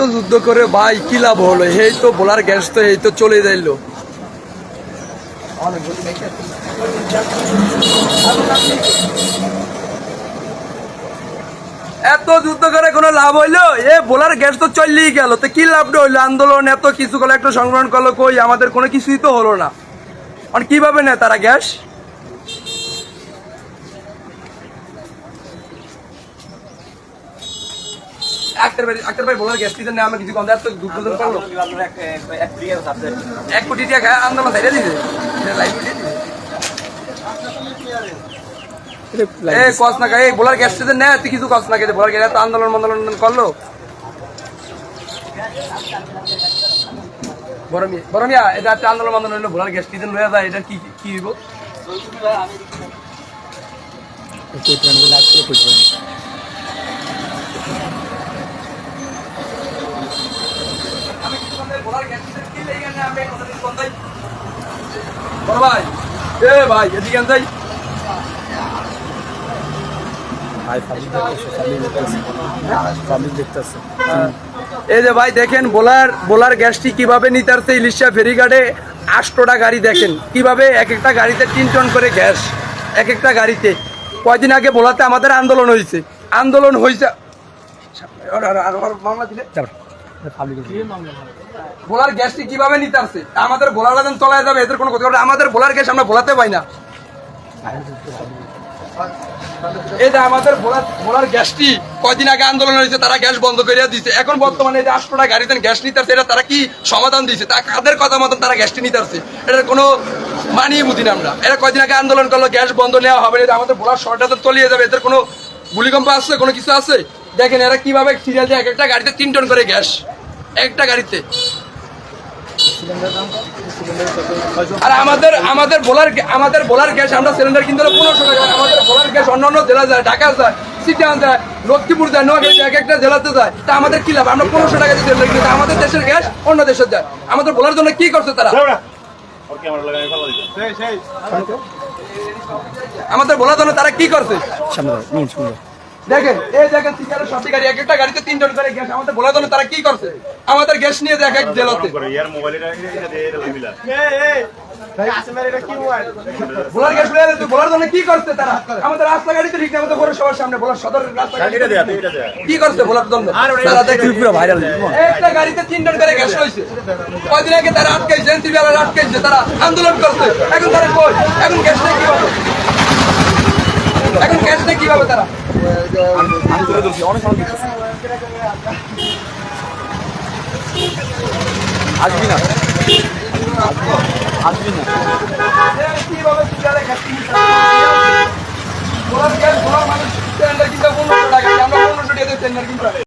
তো যুদ্ধ করে ভাই, কি লাভ হলো? এই তো বোলার গ্যাস তো, এই তো চলে যাইলো। এত যুদ্ধ করে কোনো লাভ হইল? এ বোলার গ্যাস তো চললেই গেল। তো কি লাভটা হইল আন্দোলন এত কিছু করল একটা সংগ্রহণ করল কই? আমাদের কোনো কিছুই তো হলো না। মানে কীভাবে নেয় তারা গ্যাস? আক্তার ভাই আক্তার ভাই বোলার আমরা কিছু কম এক কোটি টাকা আন্দোলন দিয়ে দিছে এ কস না এই বোলার গ্যাস দিতে নেয় তুই কিছু কস না কে বোলার গ্যাস তো আন্দোলন মন্দোলন করল। বরমিয়া বরমিয়া এটা একটা আন্দোলন মন্দোলন হলো বোলার গ্যাস দিতে লয়ে যায় এটা কি কি হইব? বড় ভাই। এ ভাই এদিকে যাই। এই যে ভাই দেখেন বোলার বোলার গ্যাসটি কীভাবে নিতারছে ইলিশা ফেরিঘাটে আটশোটা গাড়ি দেখেন। কীভাবে এক একটা গাড়িতে তিন টন করে গ্যাস এক একটা গাড়িতে। কয়দিন আগে বোলাতে আমাদের আন্দোলন হয়েছে। আন্দোলন হয়েছে আর- আর- আর- আর মামলা দিলে? বোলার গ্যাসটি কীভাবে নিতারছে আমাদের বোলার যখন চলায় যাবে এদের কোনো কথা হবে না। আমাদের বোলার গ্যাস আমরা বোলাতে পাই না। এই যে আমাদের বোলার বোলার গ্যাসটি কয়দিন আগে আন্দোলন হয়েছে তারা গ্যাস বন্ধ করে দিয়েছে এখন বর্তমানে যে আটশোটা গাড়িতে গ্যাস নিতে এটা তারা কি সমাধান দিয়েছে? তা কাদের কথা মতন তারা গ্যাসটি নিতে আসছে? এটার কোনো মানিয়ে বুঝি না আমরা। এরা কয়দিন আগে আন্দোলন করল গ্যাস বন্ধ নেওয়া হবে না আমাদের বোলার শর্টটা তো তলিয়ে যাবে এদের কোনো ভূমিকম্প আছে কোনো কিছু আছে দেখেন এরা কীভাবে সিরিয়াল দিয়ে এক একটা গাড়িতে তিন টন করে গ্যাস। একটা গাড়িতে। আর আমাদের আমাদের বোলার আমাদের বোলার গ্যাস আমরা সিলিন্ডার কিনতে হলে পনেরোশো টাকা আমাদের বোলার গ্যাস অন্য অন্য জেলা যায় ঢাকা যায় সিটিয়ান যায় লক্ষ্মীপুর যায় নোয়াখালী যায়, এক একটা জেলাতে যায়। তা আমাদের কি লাভ? আমরা পনেরোশো টাকা দিয়ে সিলিন্ডার কিনি তা আমাদের দেশের গ্যাস অন্য দেশের যায়। আমাদের বোলার জন্য কি করছে তারা? আমাদের বোলার জন্য তারা কি করছে? দেখেন এই দেখেন সব গাড়ি এক একটা গাড়িতে তিন জন করে গ্যাস। আমাদের জন্য তারা কি করছে। আমাদের গ্যাস নিয়ে যায় এক জেলাতে। বোলার গ্যাস লয়ে তুই বোলার জন্য কি করছে তারা? আমাদের রাস্তা গাড়িতে ঠিক না আমাদের পৌরসভার সামনে বোলার সদর রাস্তা কি করছে বোলার জন্য? তারা দেখে ভাইরাল একটা গাড়িতে তিন জন করে গ্যাস হয়েছে। কয়দিন আগে তারা আটকাইছে এনসিবি আটকাইছে তারা আন্দোলন করছে। এখন তারা কই? এখন গ্যাস নেই কীভাবে এখন ক্যাশ নেই কীভাবে তারা? আসবি না? আসবি না? কীভাবে